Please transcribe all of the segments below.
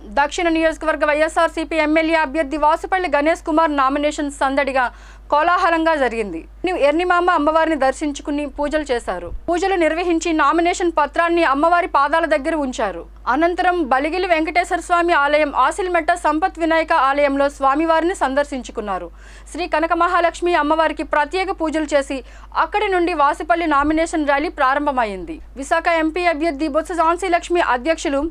దక్షిణ నియోజకవర్గ వైఎస్ఆర్సీపీ ఎమ్మెల్యే అభ్యర్థి వాసుపల్లి గణేష్ కుమార్ నామినేషన్ సందడిగా కోలాహలంగా జరిగింది. ఎర్నిమామ అమ్మవారిని దర్శించుకుని పూజలు చేశారు. పూజలు నిర్వహించి నామినేషన్ పత్రాన్ని అమ్మవారి పాదాల దగ్గర ఉంచారు. అనంతరం బలిగిలి వెంకటేశ్వర స్వామి ఆలయం ఆసిల్మెట్ట సంపత్ వినాయక ఆలయంలో స్వామివారిని సందర్శించుకున్నారు. శ్రీ కనక మహాలక్ష్మి అమ్మవారికి ప్రత్యేక పూజలు చేసి అక్కడి నుండి వాసుపల్లి నామినేషన్ ర్యాలీ ప్రారంభమైంది. విశాఖ ఎంపీ అభ్యర్థి బొత్స ఝాన్సీ లక్ష్మి అధ్యక్షులు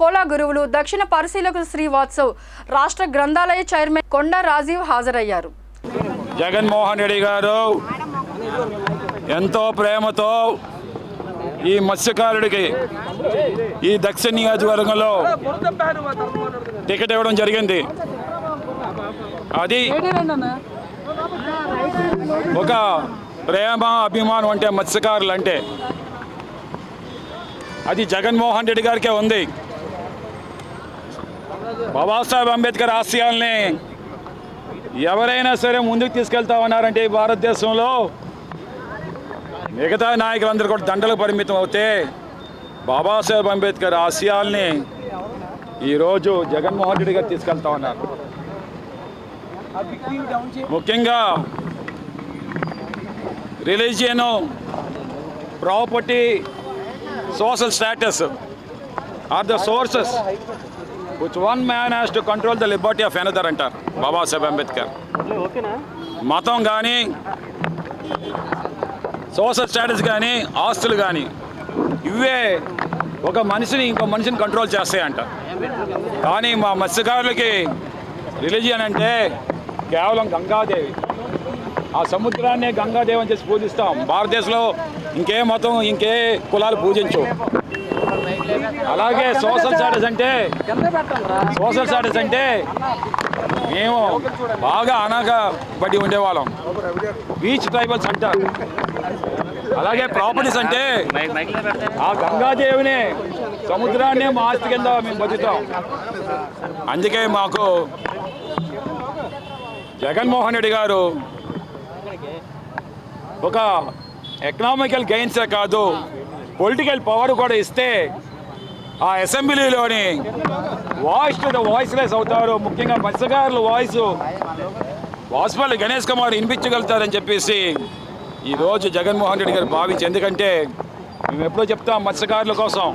కోలా గురువులు దక్షిణ పరిశీలకులు శ్రీవాత్సవ్ రాష్ట్ర గ్రంథాలయ చైర్మన్ కొండ రాజీవ్ హాజరయ్యారు. జగన్మోహన్ రెడ్డి గారు ఎంతో ప్రేమతో ఈ మత్స్యకారుడికి ఈ దక్షిణ నియోజకవర్గంలో టికెట్ ఇవ్వడం జరిగింది. అది ఒక ప్రేమ అభిమానం అంటే మత్స్యకారులు అంటే అది జగన్మోహన్ రెడ్డి గారికే ఉంది. బాబాసాహెబ్ అంబేద్కర్ ఆశయాల్ని ఎవరైనా సరే ముందుకు తీసుకెళ్తా ఉన్నారంటే ఈ భారతదేశంలో మిగతా నాయకులందరూ కూడా దండలకు పరిమితం అవుతే బాబాసాహెబ్ అంబేద్కర్ ఆశయాల్ని ఈరోజు జగన్మోహన్ రెడ్డి గారు తీసుకెళ్తా ఉన్నారు ముఖ్యంగా religion property social status are the sources which one man has to control the liberty of another అంటారు బాబాసాహెబ్ అంబేద్కర్. మతం కానీ సోషల్ స్టేటస్ కానీ ఆస్తులు కానీ ఇవే ఒక మనిషిని ఇంకో మనిషిని కంట్రోల్ చేస్తాయంట కానీ మా మత్స్యకారులకి రిలీజియన్ అంటే కేవలం గంగాదేవి. ఆ సముద్రాన్నే గంగాదేవి అని చేసి పూజిస్తాం. భారతదేశంలో ఇంకే మతం ఇంకే కులాలు పూజించు అలాగే సోషల్ స్టాటస్ అంటే సోషల్ స్టాటస్ అంటే మేము బాగా అనగబడి ఉండేవాళ్ళం. బీచ్ ట్రైబల్స్ అంటారు అలాగే ప్రాపర్టీస్ అంటే ఆ గంగాదేవినే సముద్రాన్నే మా ఆస్తి కింద మేము బతుకుతాం. అందుకే మాకు జగన్మోహన్ రెడ్డి గారు ఒక ఎకనామికల్ గెయిన్సే కాదు పొలిటికల్ పవర్ కూడా ఇస్తే ఆ అసెంబ్లీలోని వాయిస్ టు ద వాయిస్లెస్ అవుతారు. ముఖ్యంగా మత్స్యకారుల వాయిస్. వాసుపల్లి గణేష్ కుమార్ వినిపించగలుగుతారని చెప్పేసి ఈరోజు జగన్మోహన్ రెడ్డి గారు భావించి ఎందుకంటే మేము ఎప్పుడో చెప్తాం మత్స్యకారుల కోసం.